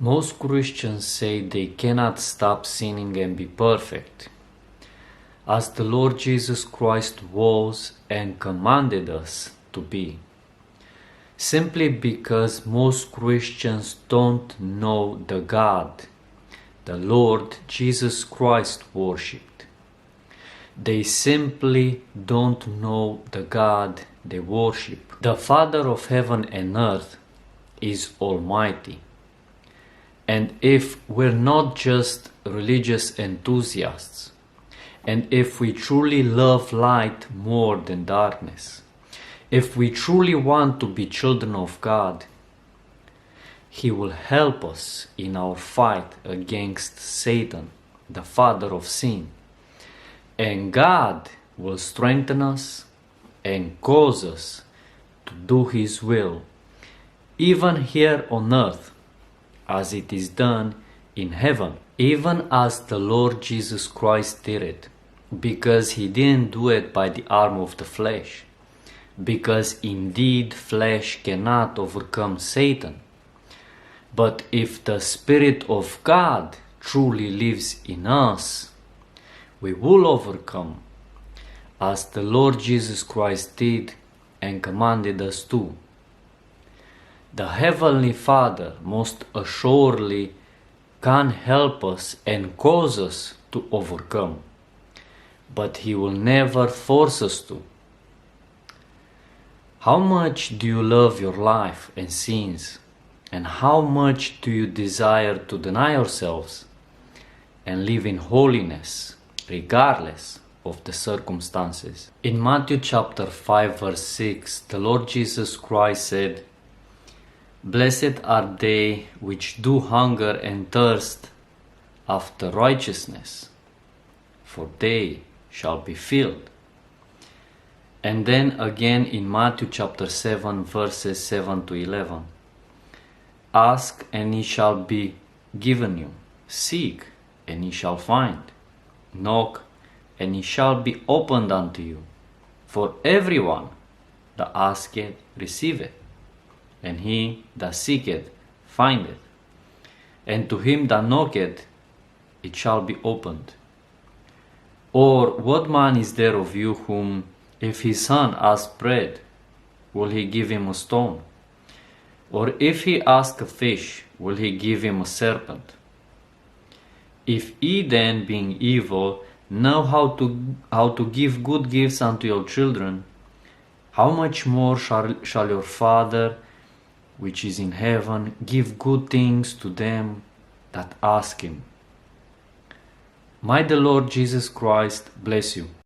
Most Christians say they cannot stop sinning and be perfect, as the Lord Jesus Christ was and commanded us to be. Simply because most Christians don't know the God the Lord Jesus Christ worshipped. They simply don't know the God they worship. The Father of heaven and earth is Almighty. And if we're not just religious enthusiasts, and if we truly love light more than darkness, if we truly want to be children of God, He will help us in our fight against Satan, the father of sin. And God will strengthen us and cause us to do His will, even here on earth as it is done in heaven, even as the Lord Jesus Christ did it, because he didn't do it by the arm of the flesh, because indeed flesh cannot overcome Satan. But if the Spirit of God truly lives in us, we will overcome, as the Lord Jesus Christ did and commanded us to the Heavenly Father most assuredly can help us and cause us to overcome, but He will never force us to. How much do you love your life and sins, and how much do you desire to deny yourselves and live in holiness, regardless of the circumstances? In Matthew chapter 5, verse 6, the Lord Jesus Christ said, Blessed are they which do hunger and thirst after righteousness, for they shall be filled. And then again in Matthew chapter 7, verses 7 to 11 Ask and ye shall be given you, seek and ye shall find, knock and ye shall be opened unto you. For everyone that asketh receiveth and he that seeketh findeth, and to him that knocketh it shall be opened. Or what man is there of you whom, if his son ask bread, will he give him a stone? Or if he ask a fish, will he give him a serpent? If ye then, being evil, know how to, how to give good gifts unto your children, how much more shall, shall your Father which is in heaven give good things to them that ask him. May the Lord Jesus Christ bless you.